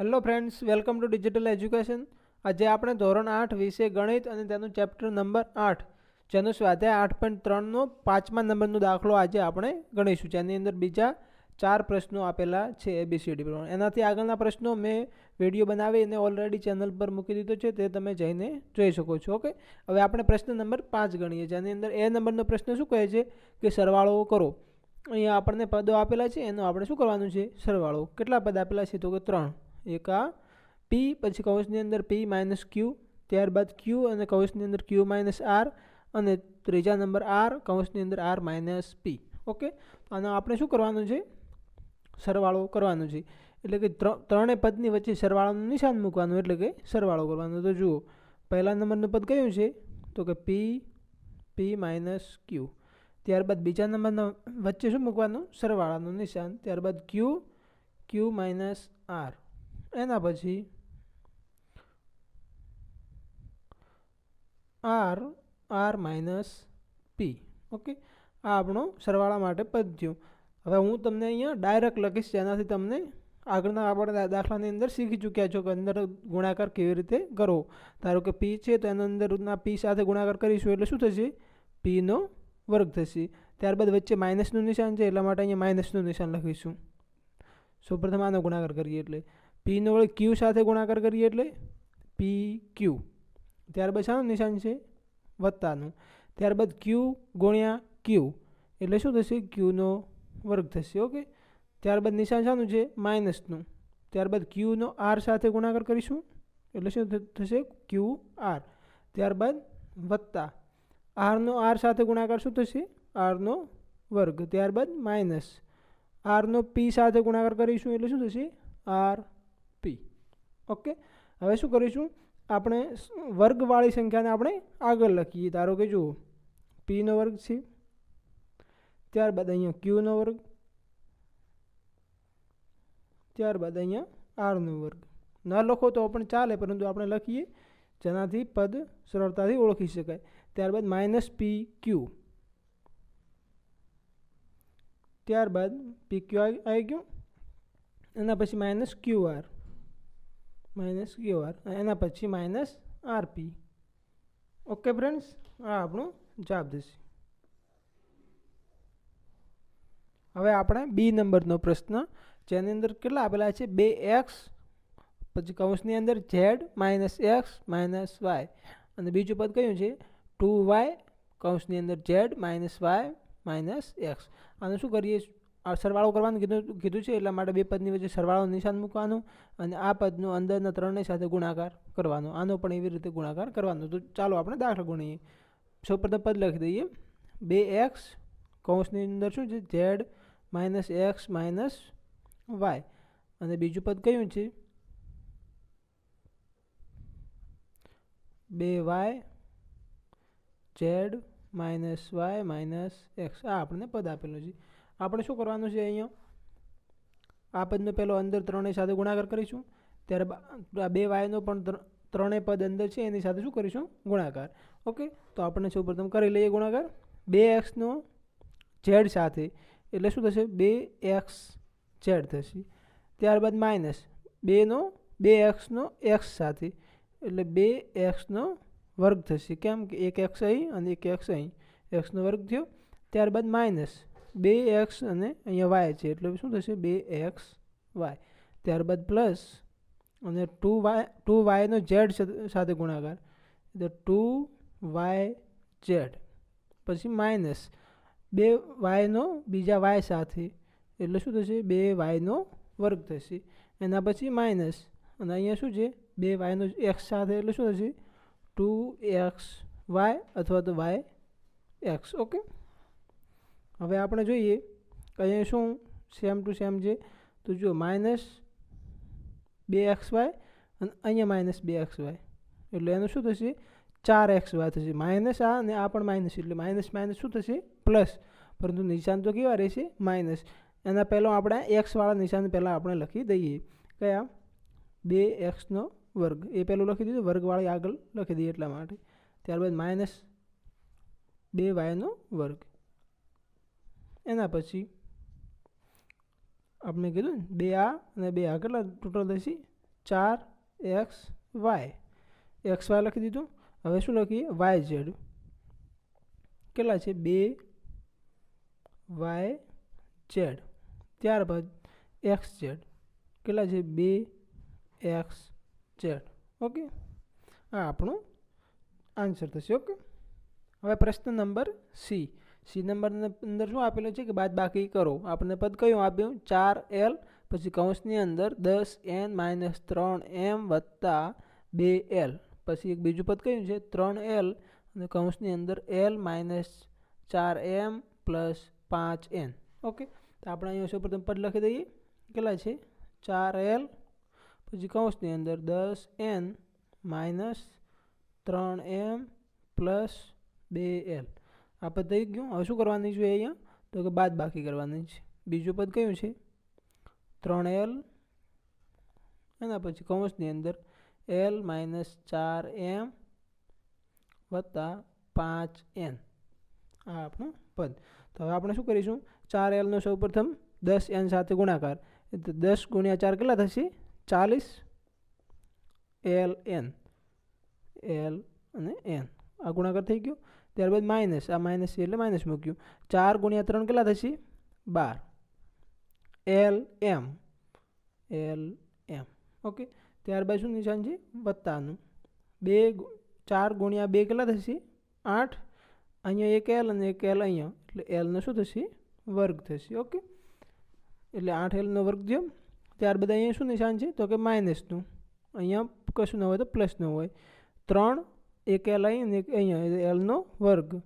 Hello friends welcome to digital education આજે આપણે ધોરણ આઠ વિશે ગણિત અને તેનું ચેપ્ટર નંબર આઠ, જેનો સ્વાધ્યાય આઠ પોઈન્ટ ત્રણનો પાંચમા નંબરનો દાખલો આજે આપણે ગણીશું. જેની અંદર બીજા ચાર પ્રશ્નો આપેલા છે એબીસીડી પ્રમાણે એનાથી આગળના પ્રશ્નો મેં વીડિયો બનાવી અને ઓલરેડી ચેનલ પર મૂકી દીધો છે, તે તમે જઈને જોઈ શકો છો ઓકે હવે આપણે પ્રશ્ન નંબર પાંચ ગણીએ. જેની અંદર એ નંબરનો પ્રશ્ન શું કહે છે કે સરવાળો કરો? અહીંયા આપણને પદો આપેલા છે, એનો આપણે શું કરવાનું છે? સરવાળો. કેટલા પદ આપેલા છે તો કે ત્રણ. એક આ. પી પછી કૌંસની અંદર પી માઇનસ ક્યુ ત્યારબાદ ક્યુ અને કૌંસની અંદર ક્યુ માઇનસ આર અને ત્રીજા નંબર આર કૌંસની અંદર આર માઇનસ પી ઓકે આનો આપણે શું કરવાનું છે? સરવાળો કરવાનો છે. એટલે કે ત્રણે પદની વચ્ચે સરવાળાનું નિશાન મૂકવાનું, એટલે કે સરવાળો કરવાનો. તો જુઓ, પહેલા નંબરનું પદ કયું છે? તો કે પી પી માઇનસ ક્યુ ત્યારબાદ બીજા નંબરના વચ્ચે શું મૂકવાનું? સરવાળાનું નિશાન. ત્યારબાદ ક્યુ ક્યુ માઇનસ આર એના પછી R R minus P okay આ આપણો સરવાળા માટે પદ થયું. હવે હું તમને અહીંયા ડાયરેક્ટ લખીશ, જેનાથી તમને આગળના આપણે દાખલાની અંદર શીખી ચૂક્યા છો કે અંદર ગુણાકાર કેવી રીતે કરવો. ધારો કે પી છે, તો એના અંદરના પી સાથે ગુણાકાર કરીશું એટલે શું થશે? પીનો વર્ગ થશે. ત્યારબાદ વચ્ચે માઇનસનું નિશાન છે, એટલા માટે અહીંયા માઇનસનું નિશાન લખીશું. સૌપ્રથમ આનો ગુણાકાર કરીએ એટલે. પીનો વડે ક્યુ સાથે ગુણાકાર કરીએ એટલે પી ક્યુ ત્યારબાદ શાનું નિશાન છે વત્તાનું. ત્યારબાદ ક્યુ ગુણ્યા ક્યુ એટલે શું થશે? ક્યુનો વર્ગ થશે, ઓકે? ત્યારબાદ નિશાન શાનું છે માઇનસનું. ત્યારબાદ ક્યુનો આર સાથે ગુણાકાર કરીશું. એટલે શું થશે? ક્યુ આર ત્યારબાદ વત્તા. આરનો આર સાથે ગુણાકાર શું થશે? આરનો વર્ગ. ત્યારબાદ માઇનસ. આરનો પી સાથે ગુણાકાર કરીશું એટલે શું થશે? R okay? હવે શું કરીશું? આપણે વર્ગવાળી સંખ્યાને આપણે આગળ લખીએ. ધારો કે જુઓ પીનો વર્ગ છે. ત્યારબાદ અહીંયા ક્યુનો વર્ગ. ત્યારબાદ અહીંયા આરનો વર્ગ. ન લખો તો પણ ચાલે, પરંતુ આપણે લખીએ. જેનાથી પદ સરળતાથી ઓળખી શકાય. ત્યારબાદ માઇનસ પી ક્યુ ત્યારબાદ પી ક્યુ આવી ગયું. એના પછી minus Q R minus Q R. એના પછી માઇનસ આરપી ઓકે ફ્રેન્ડ્સ આ આપણું જવાબ થશે. હવે આપણે બી નંબરનો પ્રશ્ન. જેની અંદર કેટલા આપેલા છે? બે એક્સ પછી કૌંસની અંદર Z minus X minus Y અને બીજું પદ કયું છે? ટુ વાય, કૌંસની અંદર Z minus Y minus X આનું શું કરીએ? સરવાળો કરવાનું કીધું કીધું છે, એટલા માટે બે પદની વચ્ચે સરવાળો નિશાન મૂકવાનું અને આ પદનું અંદરના ત્રણેય સાથે ગુણાકાર કરવાનો. આનો પણ એવી રીતે ગુણાકાર કરવાનો. તો ચાલો આપણે દાખલો ગણીએ. સૌપ્રથમ પદ લખી દઈએ. બે એક્સ કૌંસની અંદર શું છે? Z minus X minus Y. અને બીજું પદ કયું છે? બે Y, Z minus Y minus X. આ આપણને પદ આપેલું છે. આપણે શું કરવાનું છે અહીંયા? આ પદનો પહેલો અંદર ત્રણેય સાથે ગુણાકાર કરીશું. ત્યારે બે વાયનો પણ ત્રણેય પદ અંદર છે, એની સાથે શું કરીશું? ગુણાકાર. ઓકે? તો આપણે સૌ પ્રથમ કરી લઈએ ગુણાકાર. બે એક્સનો ઝેડ સાથે. એટલે શું થશે? બે એક્સ ઝેડ થશે. ત્યારબાદ માઇનસ બેનો બે એક્સનો એક્સ સાથે. એટલે બે એક્સનો વર્ગ થશે. કેમ કે એક એક્સ અહીં અને એક એક્સ અહીં. એક્સનો વર્ગ થયો. ત્યારબાદ માઇનસ બે એક્સ અને અહીંયા વાય છે. એટલે શું થશે? બે એક્સ વાય. ત્યારબાદ પ્લસ અને ટુ વાય, ટુ વાયનો ઝેડ સાથે ગુણાકાર. એટલે ટુ વાય ઝેડ. પછી માઇનસ બે વાયનો બીજા વાય સાથે. એટલે શું થશે? બે વાયનો વર્ગ થશે. એના પછી માઇનસ અને અહીંયા શું છે? બે વાયનો એક્સ સાથે. એટલે શું થશે? ટુ એક્સ વાય અથવા તો વાય એક્સ. ઓકે? હવે આપણે જોઈએ કે અહીંયા શું સેમ ટુ સેમ છે. તો જુઓ માઇનસ બે એક્સ વાય અને અહીંયા માઇનસ બે એક્સ વાય. એટલે એનું શું થશે? ચાર એક્સ વાય થશે. માઇનસ આ અને આ પણ માઇનસ એટલે માઇનસ માઇનસ શું થશે? પ્લસ પરંતુ નિશાન તો કેવા રહેશે? માઇનસ એના પહેલાં આપણે એક્સવાળા નિશાન પહેલાં આપણે લખી દઈએ. કયા? બે એક્સનો વર્ગ. એ પહેલું લખી દીધું. વર્ગવાળી આગળ લખી દઈએ એટલા માટે. ત્યારબાદ માઇનસ બે વાયનો વર્ગ. એના પછી આપણે કીધું ને, બે આ અને બે આ કેટલા ટોટલ થશે? ચાર એક્સ વાય. એક્સ વાય લખી દીધું. હવે શું લખીએ? Y Z. કેટલા છે? બે વાય ઝેડ. ત્યારબાદ એક્સ ઝેડ. કેટલા છે? બે એક્સ ઝેડ. ઓકે? આ આપણું આન્સર થશે. ઓકે? હવે પ્રશ્ન નંબર સી. સી નંબરની અંદર શું આપેલું છે કે બાદ બાકી કરો? આપણને પદ કયું આપ્યું? ચાર એલ, પછી કૌંસની અંદર દસ એન માઇનસ ત્રણ એમ વત્તા બે એલ. પછી એક બીજું પદ કયું છે? ત્રણ એલ. અને કૌંસની અંદર એલ માઇનસ ચાર એમ પ્લસ પાંચ એન. ઓકે? તો આપણે અહીંયા સૌપ્રથમ પદ લખી દઈએ. કેટલા છે? ચાર એલ. પછી કૌંસની અંદર દસ એન માઇનસ ત્રણ એમ પ્લસ બે એલ. આ પદ થઈ ગયું હવે શું કરવાની છે અહીંયા? તો કે બાદ બાકી કરવાની છે. બીજું પદ કયું છે? ત્રણ એલ. એના પછી કૌંસની અંદર એલ માઇનસ ચાર એમ વત્તા પાંચ એન. આ આપણું પદ. તો હવે આપણે શું કરીશું? ચાર એલનો સૌ પ્રથમ દસ એન સાથે ગુણાકાર. એટલે દસ ગુણ્યા ચાર કેટલા થશે? ચાલીસ એલ એન. એલ અને એન. આ ગુણાકાર થઈ ગયો. ત્યારબાદ માઇનસ આ માઇનસ છે એટલે માઇનસ મૂક્યું. ચાર ગુણ્યા ત્રણ કેટલા થશે? બાર. L M L M okay ત્યારબાદ શું નિશાન છે? વત્તાનું. બે ચાર ગુણ્યા બે કેટલા થશે? આઠ. અહીંયા એક એલ અને એક એલ અહીંયા. એટલે એલનો શું થશે? વર્ગ થશે. ઓકે એટલે આઠ એલનો વર્ગ થયો. ત્યારબાદ અહીંયા શું નિશાન છે? તો કે માઇનસનું અહીંયા કશું ન હોય તો પ્લસનું હોય. ત્રણ એક એલ અહીં અને એક અહીંયા એલનો વર્ગ,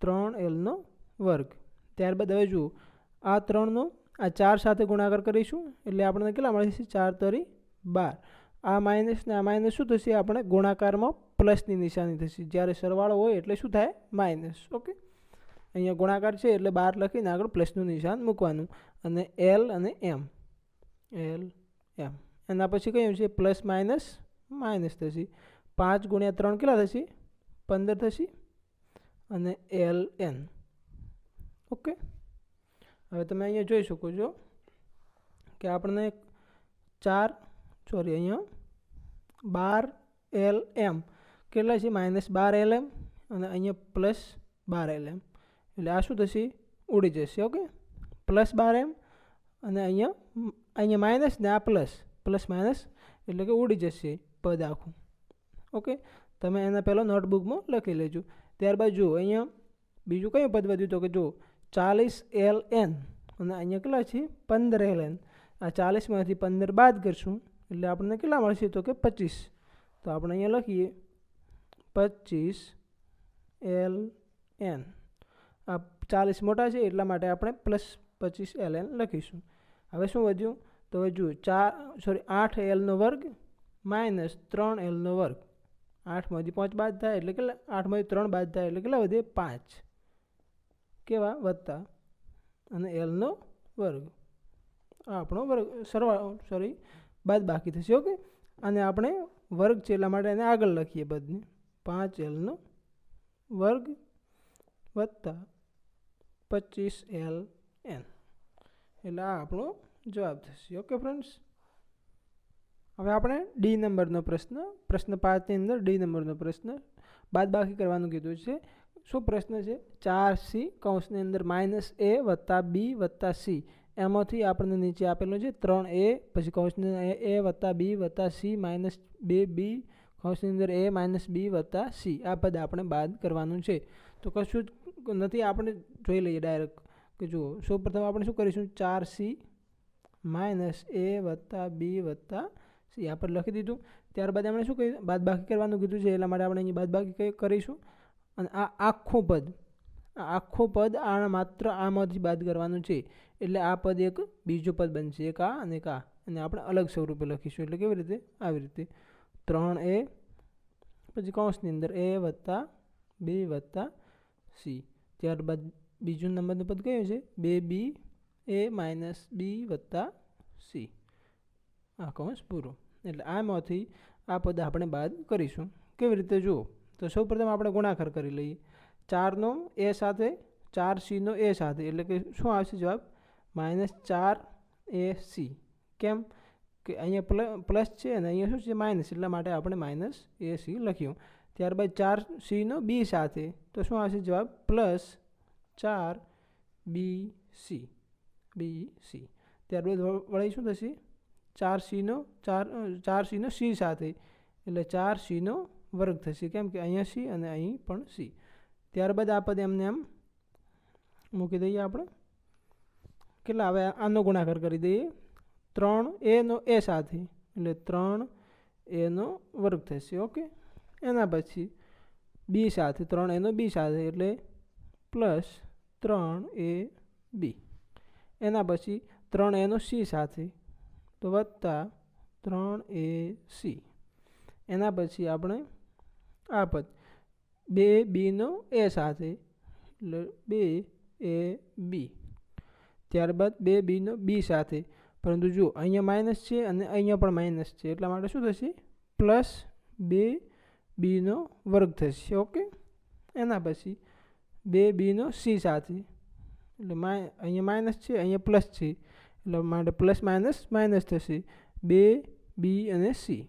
ત્રણ એલનો વર્ગ. ત્યારબાદ હવે જુઓ, આ ત્રણનો, આ ચાર સાથે ગુણાકાર કરીશું, એટલે આપણને કેટલા મળે છે? ચાર તરી બાર. આ માઇનસ ને આ માઇનસ શું થશે? આપણે ગુણાકારમાં પ્લસની નિશાની થશે. જ્યારે સરવાળો હોય એટલે શું થાય? માઇનસ ઓકે અહીંયા ગુણાકાર છે એટલે બાર લખીને આગળ પ્લસનું નિશાન મૂકવાનું. અને એલ અને એમ એલ એમ એના પછી કયું છે? પ્લસ માઇનસ માઇનસ થશે. પાંચ ગુણ્યા ત્રણ કેટલા થશે? પંદર થશે? અને એલ એન ઓકે? હવે તમે અહીંયા જોઈ શકો છો કે આપણને ચાર, સોરી, અહીંયા બાર એલ એમ કેટલા છે? માઇનસ બાર એલ એમ અને અહીંયા પ્લસ બાર એલ એમ એટલે આ શું થશે? ઉડી જશે, ઓકે? પ્લસ બાર એમ અને અહીંયા અહીંયા માઇનસ ને આ પ્લસ. પ્લસ માઇનસ એટલે કે ઉડી જશે પદ આખું. ઓકે? તમે એના પહેલાં નોટબુકમાં લખી લેજો. ત્યારબાદ જુઓ, અહીંયા બીજું કયું પદ વધ્યું તો કે જુઓ, ચાલીસ એલ એન. અને અહીંયા કેટલા છે? પંદર એલ એન. આ ચાલીસમાંથી પંદર બાદ કરશું, એટલે આપણને કેટલા મળશે તો કે પચીસ. તો આપણે અહીંયા લખીએ, પચીસ એલ એન. આ ચાલીસ મોટા છે, એટલા માટે આપણે પ્લસ પચીસ એલ એન લખીશું. હવે શું વધ્યું? તો હવે જુઓ ચાર સોરી, આઠ એલનો વર્ગ માઇનસ ત્રણ એલનો વર્ગ. આઠમાંથી પાંચ બાદ થાય એટલે કેટલા? આઠમાંથી ત્રણ બાદ થાય એટલે કેટલા વધે? પાંચ. કેવા? વધતા અને એલનો વર્ગ. આપણો વર્ગ, સરવાળો સોરી બાદ બાકી થશે ઓકે અને આપણે વર્ગ છે એટલા માટે એને આગળ લખીએ બધને પાંચ એલનો વર્ગ વત્તા પચીસ એલ એન એટલે આ આપણો જવાબ થશે ઓકે ફ્રેન્ડ્સ હવે આપણે ડી નંબરનો પ્રશ્ન પ્રશ્ન પાંચની અંદર ડી નંબરનો પ્રશ્ન બાદ બાકી કરવાનું કીધું છે. શું પ્રશ્ન છે? ચાર સી કૌંસની અંદર માઇનસ એ વત્તા બી વત્તા સી એમાંથી આપણને નીચે આપેલું છે ત્રણ એ પછી કૌંસની એ વત્તા બી વત્તા સી માઇનસ બે બી કૌંસની અંદર એ માઇનસ બી વત્તા સી આ પદ આપણે બાદ કરવાનું છે. તો કશું જ નથી, આપણે જોઈ લઈએ ડાયરેક્ટ કે જુઓ. સૌ પ્રથમ આપણે શું કરીશું? ચાર સી માઇનસ એ વત્તા બી વત્તા સી, આ પર લખી દીધું. ત્યારબાદ આપણે શું કહ્યું બાદ બાકી કરવાનું કીધું છે એટલા માટે આપણે અહીં બાદ બાકી કરીશું. અને આ આખું પદ, આ આખું પદ આ માત્ર આમાંથી બાદ કરવાનું છે. એટલે આ પદ એક બીજું પદ બનશે. એક આ અને એક આ. અને આપણે અલગ સ્વરૂપે લખીશું. એટલે કેવી રીતે? આવી રીતે. ત્રણ એ, પછી કૌંસની અંદર એ વત્તા બે વત્તા સી. ત્યારબાદ બીજું નંબરનું પદ કયું છે? બે બી એ માઇનસ બી વત્તા સી. આ કૌંસ પૂરો. એટલે આમાંથી આ પદ આપણે બાદ કરીશું. કેવી રીતે જુઓ? તો સૌપ્રથમ આપણે ગુણાકાર કરી લઈએ. ચારનો એ સાથે, ચાર સીનો એ સાથે. એટલે કે શું આવશે જવાબ? માઇનસ ચાર એ સી. કેમ? કે અહીંયા પ્લ, પ્લસ છે અને અહીંયા શું છે? માઇનસ. એટલા માટે આપણે માઇનસ એ સી લખ્યું. ત્યારબાદ ચાર સીનો બી સાથે. તો શું આવશે જવાબ? પ્લસ ચાર બી સી. B C. ત્યારબાદ વળી શું થશે ચાર સીનો ચાર ચાર સીનો સી સાથે. એટલે ચાર સીનો વર્ગ થશે. કેમ કે અહીંયા સી અને અહીં પણ સી ત્યારબાદ આ પદ એમને એમ મૂકી દઈએ આપણે. કેટલા? હવે આનો ગુણાકાર કરી દઈએ. ત્રણ એનો એ સાથે. એટલે ત્રણ એનો વર્ગ થશે. ઓકે? એના પછી બી સાથે. ત્રણ એનો બી સાથે. એટલે પ્લસ ત્રણ એ બી. એના પછી ત્રણ એનો સી સાથે. તો વત્તા ત્રણ એ સી. એના પછી આપણે આ પદ. બે બીનો એ સાથે. એટલે બે એ બી. ત્યારબાદ બે બીનો બી સાથે. પરંતુ જુઓ, અહીંયા માઇનસ છે અને અહીંયા પણ માઇનસ છે. એટલા માટે શું થશે? પ્લસ બે બીનો વર્ગ થશે. ઓકે? એના પછી બે બીનો સી સાથે. એટલે માય અહીંયા માઇનસ છે, અહીંયા પ્લસ છે. એટલે માટે પ્લસ માઇનસ માઇનસ થશે. બે બી અને સી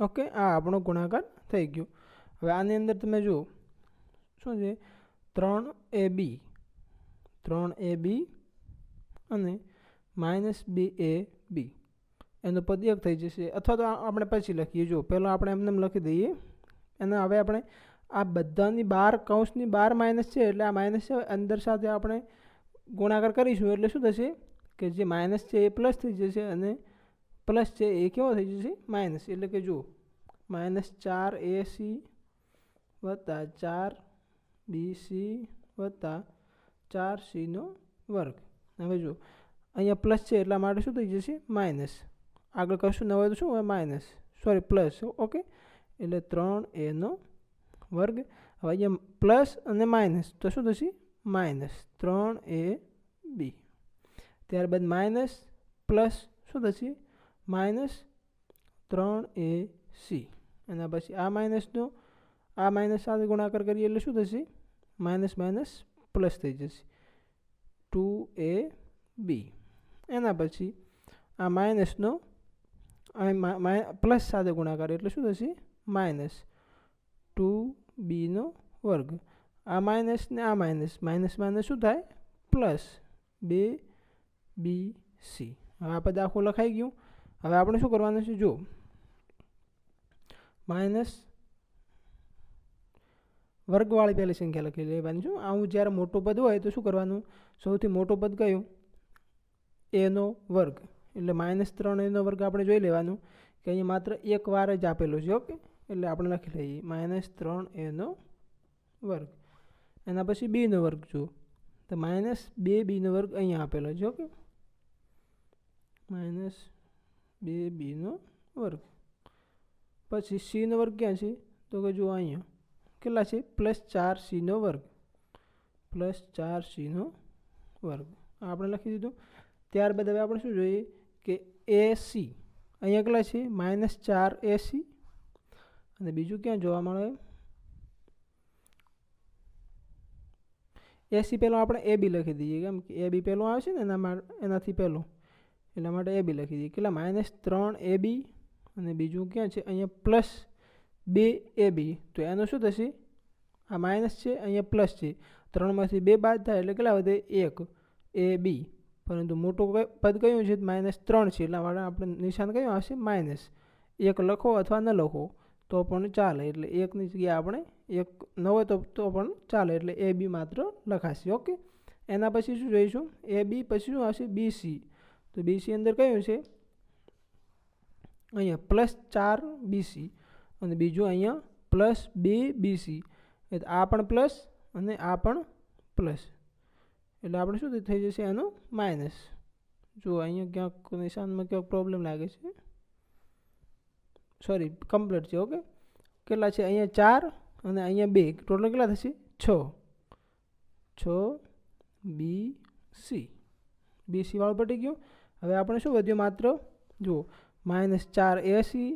ઓકે આ આપણો ગુણાકાર થઈ ગયો. હવે આની અંદર તમે જુઓ. શું છે? ત્રણ એ બી. ત્રણ એ બી અને માઇનસ બી એ બી. એનો પદ થઈ જશે. અથવા તો આપણે પછી લખીએ. જો પહેલાં આપણે એમને લખી દઈએ. અને હવે આપણે આ બધાની બાર કૌંસની બાર માઇનસ છે એટલે આ માઇનસ છે. અંદર સાથે આપણે ગુણાકાર કરીશું એટલે શું થશે કે જે માઇનસ છે એ પ્લસ થઈ જશે અને પ્લસ છે એ કેવો થઈ જશે? માઇનસ એટલે કે જુઓ માઇનસ ચાર એ સી વત્તા ચાર બી સી વત્તા ચાર સીનો વર્ગ. હવે જુઓ, અહીંયા પ્લસ છે એટલા માટે શું થઈ જશે? માઇનસ આગળ કશું ન તો શું? હોય માઇનસ સોરી પ્લસ ઓકે એટલે ત્રણ એનો વર્ગ. હવે અહીંયા પ્લસ અને માઇનસ તો શું થશે? માઇનસ ત્રણ એ બી. ત્યારબાદ માઇનસ પ્લસ શું થશે? માઇનસ ત્રણ એ સી. એના પછી આ માઇનસનો આ માઇનસ સાથે ગુણાકાર કરીએ એટલે શું થશે? માઇનસ માઇનસ પ્લસ થઈ જશે. Two A B. એના પછી આ માઇનસનો પ્લસ સાથે ગુણાકાર એટલે શું થશે? માઇનસ ટુ બીનો વર્ગ. આ માઇનસ ને આ માઇનસ. માઇનસ માઇનસ શું થાય? પ્લસ બે બી સી. હવે આ પદ આખું લખાઈ ગયું. હવે આપણે શું કરવાનું છે? જો, માઇનસ વર્ગવાળી પહેલી સંખ્યા લખી લેવાની છું આવું જ્યારે મોટો પદ હોય તો શું કરવાનું? સૌથી મોટો પદ કયું? એનો વર્ગ. એટલે માઇનસ ત્રણ એનો વર્ગ આપણે જોઈ લેવાનું કે અહીંયા માત્ર એક વાર જ આપેલો છે, ઓકે? એટલે આપણે લખી લઈએ. માઇનસ ત્રણ એનો વર્ગ. એના પછી બીનો વર્ગ જુઓ. તો માઇનસ બે બીનો વર્ગ અહીંયા આપેલો છે, ઓકે? માઇનસ બે બીનો વર્ગ. પછી સીનો વર્ગ ક્યાં છે? તો કે જુઓ અહીંયા. કેટલા છે? પ્લસ ચાર સીનો વર્ગ. પ્લસ ચાર સીનો વર્ગ. આપણે લખી દીધું. ત્યારબાદ હવે આપણે શું જોઈએ? કે એ અહીંયા કેટલા છે? માઇનસ ચાર એસી અને બીજું ક્યાં જોવા મળે? એસી પહેલાં આપણે એ બી લખી દઈએ. કેમ કે એ બી પહેલું આવશે ને, એના માટે એનાથી પહેલું એટલા માટે એ બી લખી દઈએ. કેટલા? માઇનસ ત્રણ એ બી અને બીજું ક્યાં છે? અહીંયા પ્લસ બે એ બી તો એનું શું થશે? આ માઇનસ છે, અહીંયા પ્લસ છે. ત્રણમાંથી બે બાદ થાય એટલે કેટલા વધે? એક. એ બી પરંતુ મોટું પદ કયું છે? માઇનસ ત્રણ છે. એટલા માટે આપણે નિશાન કયું આવશે? માઇનસ. એક લખો અથવા ન લખો. તો પણ ચાલે. એટલે એકની જગ્યાએ આપણે એક ન હોય તો તો પણ ચાલે. એટલે એ બી માત્ર લખાશે. ઓકે? એના પછી શું જોઈશું? એ બી પછી શું આવશે? બીસી તો બીસી અંદર કયું છે? અહીંયા પ્લસ ચાર બીસી અને બીજું અહીંયા પ્લસ બે બીસી એટલે આ પણ પ્લસ અને આ પણ પ્લસ. એટલે આપણે શું થઈ જશે? એનું માઇનસ. જો અહીંયા ક્યાંક નિશાનમાં ક્યાંક પ્રોબ્લેમ લાગે છે. સોરી કમ્પ્લીટ છે ઓકે કેટલા છે? અહીંયા ચાર અને અહીંયા બે. ટોટલ કેટલા થશે? છ. છ બી સી બી સી પટી ગયું. હવે આપણે શું વધ્યું માત્ર? જુઓ માઇનસ ચાર એસી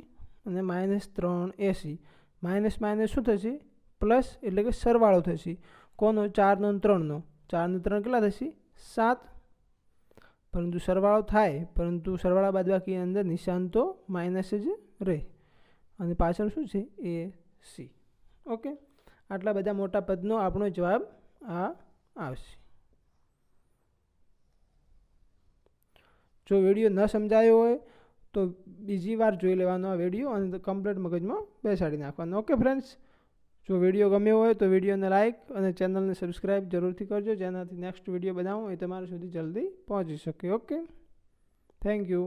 અને માઇનસ ત્રણ એસી માઇનસ માઇનસ શું થશે? પ્લસ એટલે કે સરવાળો થશે. કોનો? ચારનો ત્રણનો. ચારને ત્રણ કેટલા થશે? સાત. પરંતુ સરવાળો થાય, પરંતુ સરવાળા બાદ બાકી અંદર નિશાન તો માઇનસ જ રહે. અને પાછળ શું છે? એ સી ઓકે આટલા બધા મોટા પદનો આપણો જવાબ આ આવશે. જો વીડિયો ન સમજાયો હોય, તો બીજી વાર જોઈ લેવાનો આ વીડિયો અને કમ્પ્લીટ મગજમાં બેસાડી નાખવાનો. ઓકે ફ્રેન્ડ્સ જો વીડિયો ગમ્યો હોય, તો વિડીયોને લાઇક અને ચેનલને સબસ્ક્રાઈબ જરૂરથી કરજો, જેનાથી નેક્સ્ટ વીડિયો બનાવું એ તમારા સુધી જલ્દી પહોંચી શકે. Okay thank you